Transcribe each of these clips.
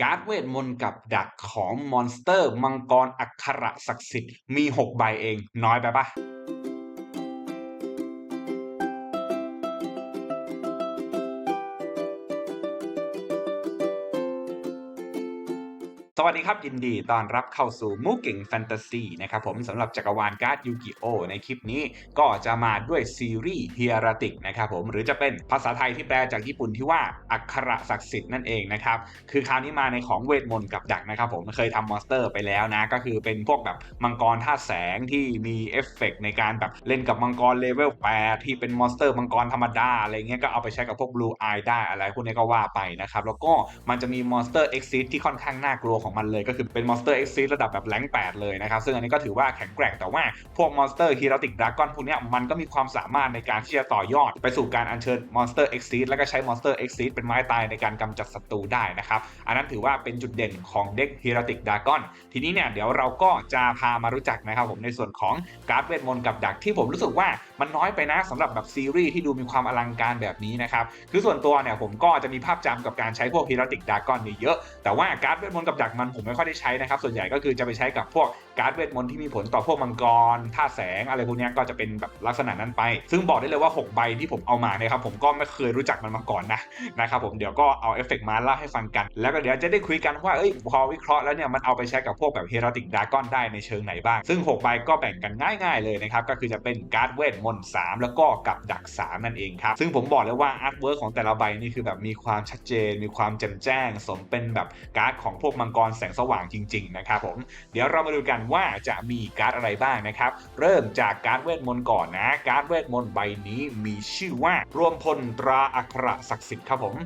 การ์ดเวทมนต์กับดักของมอนสเตอร์ มังกรอักขระศักดิ์สิทธิ์มี 6 ใบเอง น้อยไปปะ สวัสดีครับ ยินดีต้อนรับเข้าสู่มูเก่งแฟนตาซีนะครับผมสำหรับจักรวาลการ์ดยูกิโอในคลิปนี้ก็จะมาด้วยซีรีส์เฮียรติกนะครับผมหรือจะเป็นภาษาไทยที่แปลจากญี่ปุ่นที่ว่าอักขระศักดิ์สิทธิ์นั่นเองนะครับคือคราวนี้มาในของเวทมนต์กับดักนะครับผมเคยทำมอนสเตอร์ไปแล้วนะ ก็คือเป็นพวกแบบมังกรท่าแสงที่มีเอฟเฟกในการแบบเล่นกับมังกรเลเวล8ที่เป็นมอนสเตอร์มังกรธรรมดาอะไรเงี้ยก็เอาไปใช้กับพวกบลูไอได้อะไรพวกนี้ก็ว่าไปนะครับแล้วก็มันจะมีมอนสเตอร์เอ็กซิที่ค่อนข้างน่ากลัวของมันเลยก็คือเป็นมอนสเตอร์เอ็กซิระดับแบบแรง8เลยนะครับ ซึ่งอันนี้ก็ถือว่าแข็งแกร่งแต่ว่าพวกมอนสเตอร์ฮีโรติกดราก้อนพวกนี้มันก็มีความสามารถในการที่จะต่อยอด ไปสู่การอัญเชิญมอนสเตอร์เอ็กซิแล้วก็ใช้มอนสเตอร์เอ็กซิเป็นไม้ตายในการกำจัดศัตรูได้นะครับ อันนั้นถือว่าเป็นจุดเด่นของเด็กฮีโรติกดราก้อนทีนี้เนี่ยเดี๋ยวเราก็จะพามารู้จักนะครับผมในส่วนของการ์ดเวทมนต์กับดักที่ผมรู้สึกว่ามันน้อยไปนะสำหรับแบบซีรีส์ที่ดูมีความอลังการแบบนี้นะครับคือส่วนตัวเนี่ยผมก็จะมีภาพจำกับการใช้พวกฮีโรติกดราก้อนนี่เยอะ แต่ว่าการ์ดเวทมนต์กับดักมันผมไม่ค่อยได้ใช้นะครับ ส่วนใหญ่ก็คือจะไปใช้กับพวกการ์ดเวทมนต์ที่มีผลต่อพวกมังกรท่าแสงอะไรพวกนี้ก็จะเป็นแบบลักษณะนั้นไป ซึ่งบอกได้เลยว่า 6 ใบที่ผมเอามาเนี่ยครับผมก็ไม่เคยรู้จักมันมาก่อนนะนะครับผมเดี๋ยวก็เอาเอฟเฟกมาเล่าให้ฟังกัน แล้วก็เดี๋ยวจะได้คุยกันว่าเอ้ยพอวิเคราะห์แล้วเนี่ยมันเอาไปใช้กับพวกแบบเฮราติกดากอนได้ในเชิงไหนบ้าง ซึ่ง 6 ใบก็แบ่งกันง่ายๆเลยนะครับก็คือจะเป็นการ์ดเวทมนต์3แล้วก็กับดัก3นั่นเองครับซึ่งผมบอกเลยว่าอาร์ตเวิร์กของแต่ละใบนี่คือแบบมีความชัดเจน มีความแจ่มแจ้ง สมเป็นแบบการ์ดของพวกมังกรแสงสว่างจริงๆนะครับผมเดี๋ยวเรามาดูกันว่าจะมีการ์ดอะไรบ้างนะครับ เริ่มจากการ์ดเวทมนต์ก่อนนะ การ์ดเวทมนต์ใบนี้มีชื่อว่ารวมพลตราอักระศักดิ์สิทธิ์ครับผม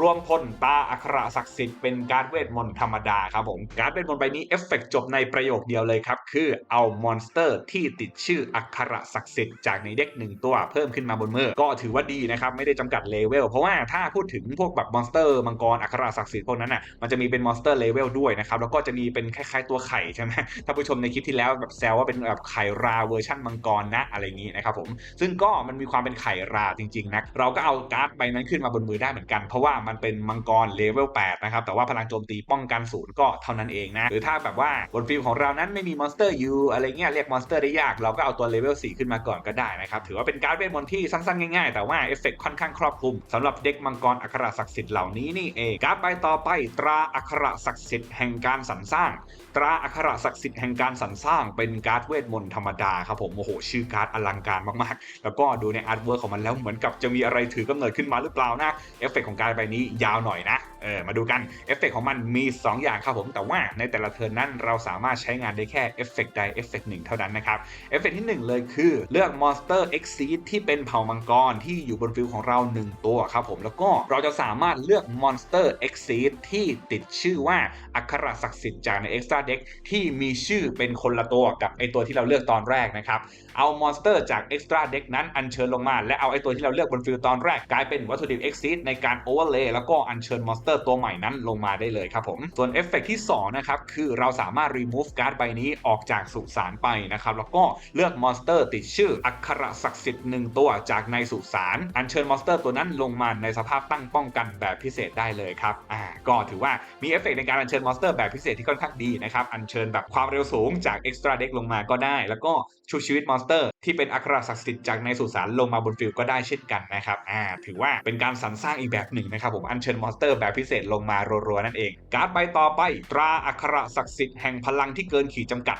รวมพลตาอักขรศักดิ์สิทธิ์เป็นการเวทมนต์ธรรมดาครับผม การเวทมนต์ใบนี้เอฟเฟกจบในประโยคเดียวเลยครับ คือเอามอนสเตอร์ที่ติดชื่ออักขรศักดิ์สิทธิ์จากในเด็กหนึ่งตัวเพิ่มขึ้นมาบนมือก็ถือว่าดีนะครับ ไม่ได้จำกัดเลเวลเพราะว่าถ้าพูดถึงพวกแบบมอนสเตอร์มังกรอักขรศักดิ์สิทธิ์พวกนั้นอะมันจะมีเป็นมอนสเตอร์เลเวลด้วยนะครับแล้วก็จะมีเป็นคล้ายๆตัวไข่ใช่ไหมถ้าผู้ชมในคลิปที่แล้วแบบแซวว่าเป็นแบบไข่ราเวอร์ชั่นมังกรนะอะไรอย่างนี้นะครับผมซึ่งก็มันมีความเป็นไข่ราจริงๆนะเราก็เอาการ์ดใบนั้นขึ้นมาบนมือได้เหมือนกันเพราะว่ามันเป็นมังกรเลเวล8นะครับแต่ว่าพลังโจมตีป้องกันศูนย์ก็เท่านั้นเองนะหรือถ้าแบบว่าบนฟิลของเรานั้นไม่มีมอนสเตอร์อยู่อะไรเงี้ยเรียกมอนสเตอร์ได้ยากเราก็เอาตัวเลเวล4ขึ้นมาก่อนก็ได้นะครับถือว่าเป็นการ์ดเวทมนต์ที่สั้นๆง่ายๆ แต่ว่าเอฟเฟกค่อนข้างครอบคลุมสำหรับเด็กมังกรอัครศักดิ์สิทธิ์เหล่านี้นี่เองการ์ดใบต่อไปตราอัครศักดิ์สิทธิ์แห่งการสรรสร้าง ตราอัครศักดิ์สิทธิ์แห่งการสรรสร้างเป็นการ์ดเวทมนต์ธรรมดาครับผมโอ้โหชื่อการ์ดอลังการมากๆ แล้วก็ดูในอาร์ตเวิร์กของมันแล้วเหมือนกับจะมีอะไรถือกำเนิดขึ้นมาหรือเปล่านะเอฟเฟกของการใบนี้ยาวหน่อยนะเออมาดูกันเอฟเฟกของมันมี 2 อย่างครับผม แต่ว่าในแต่ละเทิร์นนั้นเราสามารถใช้งานได้แค่เอฟเฟกใดเอฟเฟกหนึ่งเท่านั้นนะครับเอฟเฟกที่ 1 เลยคือเลือกมอนสเตอร์เอ็กซีที่เป็นเผ่ามังกรที่อยู่บนฟิลของเรา 1 ตัวครับผม แล้วก็เราจะสามารถเลือกมอนสเตอร์เอ็กซีที่ติดชื่อว่าอัครศักดิ์สิทธิ์จากในเอ็กซ์ตร้าเด็กที่มีชื่อเป็นคนละตัวกับไอตัวที่เราเลือกตอนแรกนะครับเอามอนสเตอร์จากเอ็กซ์ตร้าเด็กนั้นอัญเชิญลงมา และเอาไอตัวที่เราเลือกบนฟิลตอนแรกกลายเป็นวัตถุดิบเอ็กซีในการโอเวอร์เลย์แล้วก็อัญเชิญมอนสเตอร์ตัวใหม่นั้นลงมาได้เลยครับผม ส่วนเอฟเฟกที่2นะครับคือเราสามารถ remove การ์ดใบนี้ออกจากสุสานไปนะครับแล้วก็เลือกมอนสเตอร์ติดชื่ออักขระศักดิ์สิทธิ์หนึ่งตัวจากในสุสานอัญเชิญมอนสเตอร์ตัวนั้นลงมาในสภาพตั้งป้องกันแบบพิเศษได้เลยครับอ่าก็ถือว่ามีเอฟเฟกในการอัญเชิญมอนสเตอร์แบบพิเศษที่ค่อนข้างดีนะครับอัญเชิญแบบความเร็วสูงจากเอ็กซ์ตร้าเด็กลงมาก็ได้ แล้วก็ชุบชีวิตมอนสเตอร์ที่เป็นอักขระศักดิ์สิทธิ์จากในสุสานลงมาบนฟิลก็ได้เช่นกันนะครับอ่าถือว่าเป็นการสรรสร้างอีกแบบหนึ่งนะครับผมอัญเชิญมอนสเตอร์แบบพิเศษลงมารัวๆนั่นเอง การ์ดใบต่อไป ตราอัคระศักดิ์สิทธิ์แห่งพลังที่เกินขีดจำกัด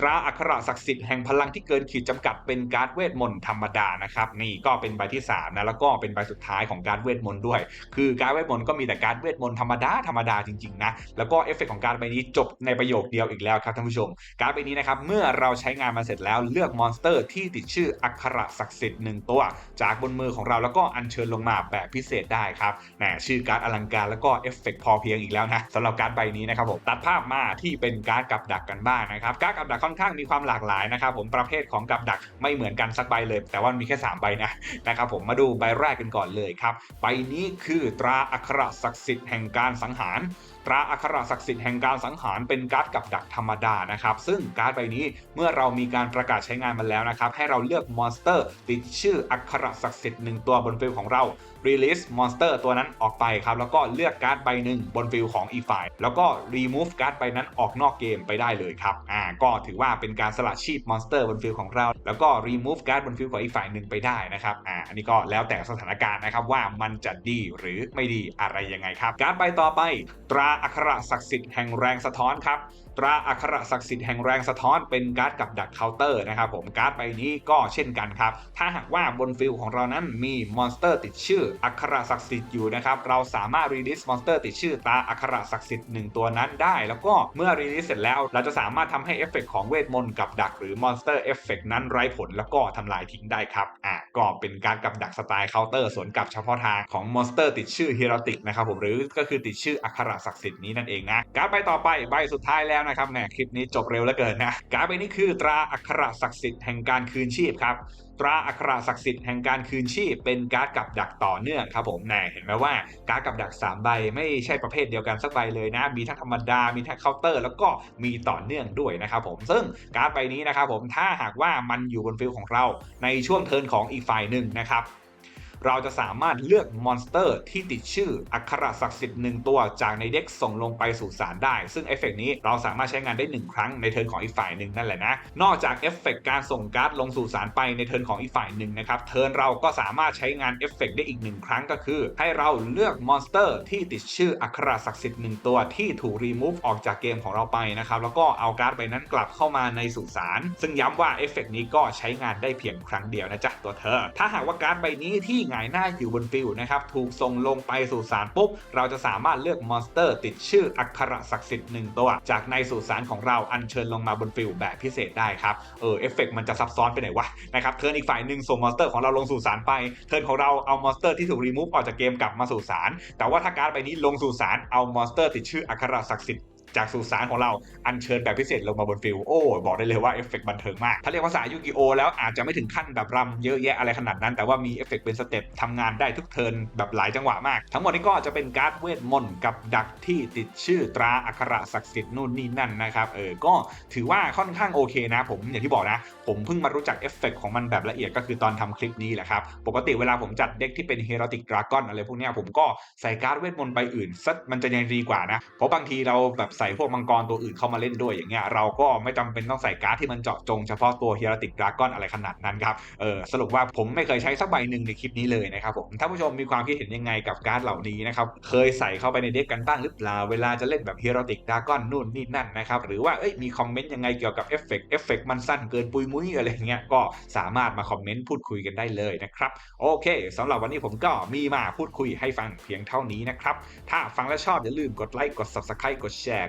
ตราอักขระศักดิ์สิทธิ์แห่งพลังที่เกินขีดจำกัดเป็นการ์ดเวทมนต์ธรรมดานะครับนี่ก็เป็นใบที่3นะแล้วก็เป็นใบสุดท้ายของการ์ดเวทมนต์ด้วย คือการ์ดเวทมนต์ก็มีแต่การ์ดเวทมนต์ธรรมดาธรรมดาจริงๆนะแล้วก็เอฟเฟกของการ์ดใบนี้จบในประโยคเดียวอีกแล้วครับท่านผู้ชม การ์ดใบนี้นะครับเมื่อเราใช้งานมาเสร็จแล้วเลือกมอนสเตอร์ที่ติดชื่ออักขระศักดิ์สิทธิ์หนึ่งตัว จากบนมือของเราแล้วก็อัญเชิญลงมาแบบพิเศษได้ครับแหมชื่อการ์ดอลังการแล้วก็เอฟเฟกพอเพียงอีกแล้วนะสำหรับการ์ดใบนี้นะครับผมตัดภาพมาที่เป็นการ์ดกับดักกันบ้างนะครับการ์ดกับดักค่อนข้างมีความหลากหลายนะครับผมประเภทของกับดักไม่เหมือนกันสักใบเลย แต่ว่ามีแค่ 3 ใบนะนะครับผมมาดูใบแรกกันก่อนเลยครับใบนี้คือตราอัครศักดิ์สิทธิ์แห่งการสังหาร ตราอักขรศักดิ์สิทธิ์แห่งการสังหารเป็นการ์ดกับดักธรรมดานะครับ ซึ่งการ์ดใบนี้เมื่อเรามีการประกาศใช้งานมันแล้วนะครับ ให้เราเลือกมอนสเตอร์ติดชื่ออักขรศักดิ์สิทธิ์หนึ่งตัวบนฟิลของเรา release มอนสเตอร์ตัวนั้นออกไปครับ แล้วก็เลือกการ์ดใบหนึ่งบนฟิลของอีกฝ่าย แล้วก็ remove การ์ดใบนั้นออกนอกเกมไปได้เลยครับ อ่า ก็ถือว่าเป็นการสละชีพมอนสเตอร์บนฟิลของเรา แล้วก็ remove การ์ดบนฟิลของอีกฝ่ายหนึ่งไปได้นะครับ อ่า อันนี้ก็แล้วแต่สถานการณ์นะครับว่ามันจะดีหรือไม่ดีอะไรยังไงครับ การ์ดใบต่อไปตราอัคระศักดิ์สิทธิ์แห่งแรงสะท้อนครับตราอักขระศักดิ์สิทธิ์แห่งแรงสะท้อนเป็นการ์ดกับดักเคาน์เตอร์นะครับผมการ์ดใบนี้ก็เช่นกันครับ ถ้าหากว่าบนฟิลของเรานั้นมีมอนสเตอร์ติดชื่ออักขระศักดิ์สิทธิ์อยู่นะครับเราสามารถรีลิสมอนสเตอร์ติดชื่อตราอักขระศักดิ์สิทธิ์หนึ่งตัวนั้นได้ แล้วก็เมื่อรีลิสเสร็จแล้ว เราจะสามารถทำให้เอฟเฟกของเวทมนต์กับดักหรือมอนสเตอร์เอฟเฟกนั้นไร้ผลแล้วก็ทำลายทิ้งได้ครับอะก็เป็นการกับดักสไตล์เคาน์เตอร์สวนกับเฉพาะทางของมอนสเตอร์ติดชื่อเฮโรติกนะครับผมหรือก็คือติดชื่ออักขระศักดิ์สิทธิ์นี้นั่นเองนะการ์ดใบต่อไปใบสุดท้ายแล้วนะครับแหมคลิปนี้จบเร็วเหลือเกินนะการ์ดใบนี้คือตราอักขรศักดิ์สิทธิ์แห่งการคืนชีพครับตราอักขรศักดิ์สิทธิ์แห่งการคืนชีพเป็นการ์ดกับดักต่อเนื่องครับผมแน่เห็นไหมว่าการ์ดกับดัก 3 ใบไม่ใช่ประเภทเดียวกันสักใบเลยนะ มีทั้งธรรมดา มีทั้งเคาน์เตอร์ แล้วก็มีต่อเนื่องด้วยนะครับผมซึ่งการ์ดใบนี้นะครับผมถ้าหากว่ามันอยู่บนฟิลของเราในช่วงเทิร์นของอีกฝ่ายหนึ่งนะครับ เราจะสามารถเลือกมอนสเตอร์ที่ติดชื่ออักขระศักดิ์สิทธิ์หนึ่งตัวจากในเด็กส่งลงไปสู่สารได้ ซึ่งเอฟเฟกต์นี้เราสามารถใช้งานได้ 1 ครั้งในเทิร์นของอีกฝ่ายหนึ่งนั่นแหละนะ นอกจากเอฟเฟกต์การส่งการ์ดลงสู่สารไปในเทิร์นของอีกฝ่ายหนึ่งนะครับ เทิร์นเราก็สามารถใช้งานเอฟเฟกต์ได้อีกหนึ่งครั้งก็คือ ให้เราเลือกมอนสเตอร์ที่ติดชื่ออักขระศักดิ์สิทธิ์หนึ่งตัวที่ถูกรีมูฟออกจากเกมของเราไปนะครับ แล้วก็เอาการ์ดใบนั้นกลับเข้ามาในสุสานซึ่งย้ำว่าเอฟเฟกนี้ก็ใช้งานได้เพียงครั้งเดียวนะจ๊ะตัวเธอ ถ้าหากว่าการ์ดใบนี้ที่หงายหน้าอยู่บนฟิลนะครับ ถูกส่งลงไปสู่สารปุ๊บ เราจะสามารถเลือกมอนสเตอร์ติดชื่ออักขระศักดิ์สิทธิ์หนึ่งตัว จากในสุสานของเราอัญเชิญลงมาบนฟิลแบบพิเศษได้ครับ เออเอฟเฟกต์มันจะซับซ้อนไปไหนวะนะครับเทิร์นอีกฝ่ายหนึ่งส่งมอนสเตอร์ของเราลงสู่สารไป เทิร์นของเราเอามอนสเตอร์ที่ถูกรีมูฟออกจากเกมกลับมาสู่สารแต่ว่าถ้าการ์ดใบนี้ลงสู่สารเอามอนสเตอร์ติดชื่ออักขระศักดิ์สิทธิ์ จากสุสานของเราอัญเชิญแบบพิเศษลงมาบนฟิลโอ้บอกได้เลยว่าเอฟเฟกต์บันเทิงมาก ถ้าเรียกภาษายูกิโอแล้วอาจจะไม่ถึงขั้นแบบรำเยอะแยะอะไรขนาดนั้น แต่ว่ามีเอฟเฟกต์เป็นสเต็ปทำงานได้ทุกเทิร์นแบบหลายจังหวะมาก ทั้งหมดนี้ก็จะเป็นการ์ดเวทมนต์กับดักที่ติดชื่อตราอักขระศักดิ์สิทธิ์นู่นนี่นั่นนะครับเออก็ถือว่าค่อนข้างโอเคนะ ผมอย่างที่บอกนะ ผมเพิ่งมารู้จักเอฟเฟกต์ของมันแบบละเอียดก็คือตอนทำคลิปนี้แหละครับปกติเวลาผมจัดเด็กที่เป็นเฮโรติกดราก้อนอะไรพวกนี้ผมก็ใส่การ์ดเวทมนต์ใบอื่นซัดมันจะยังดีกว่านะเพราะบางทีเราแบบส่พวกมังกรตัวอื่นเข้ามาเล่นด้วยอย่างเงี้ยเราก็ไม่จำเป็นต้องใส่การ์ดที่มันเจาะจงเฉพาะตัวเฮโรติกดราก้อนอะไรขนาดนั้นครับเออสรุปว่าผมไม่เคยใช้สักใบหนึ่งในคลิปนี้เลยนะครับผมถ้าผู้ชมมีความคิดเห็นยังไงกับการ์ดเหล่านี้นะครับเคยใส่เข้าไปในเด็กกันบ้างหรือเปล่าเวลาจะเล่นแบบเฮโรติกดราก้อนนู่นนี่นั่นนะครับหรือว่าเอ้ยมีคอมเมนต์ยังไงเกี่ยวกับเอฟเฟกต์เอฟเฟกต์มันสั้นเกินปุยมุ้ยอะไรเงี้ยก็สามารถมาคอมเมนต์พูดคุยกันได้เลยนะครับโอเคสำหรับวันนี้ผมก็มีมาพูดคุยให้ฟังเพียงเท่านี้นะครับถ้าฟังและชอบอย่าลืมกดไลค์กด subscribe กดแชร์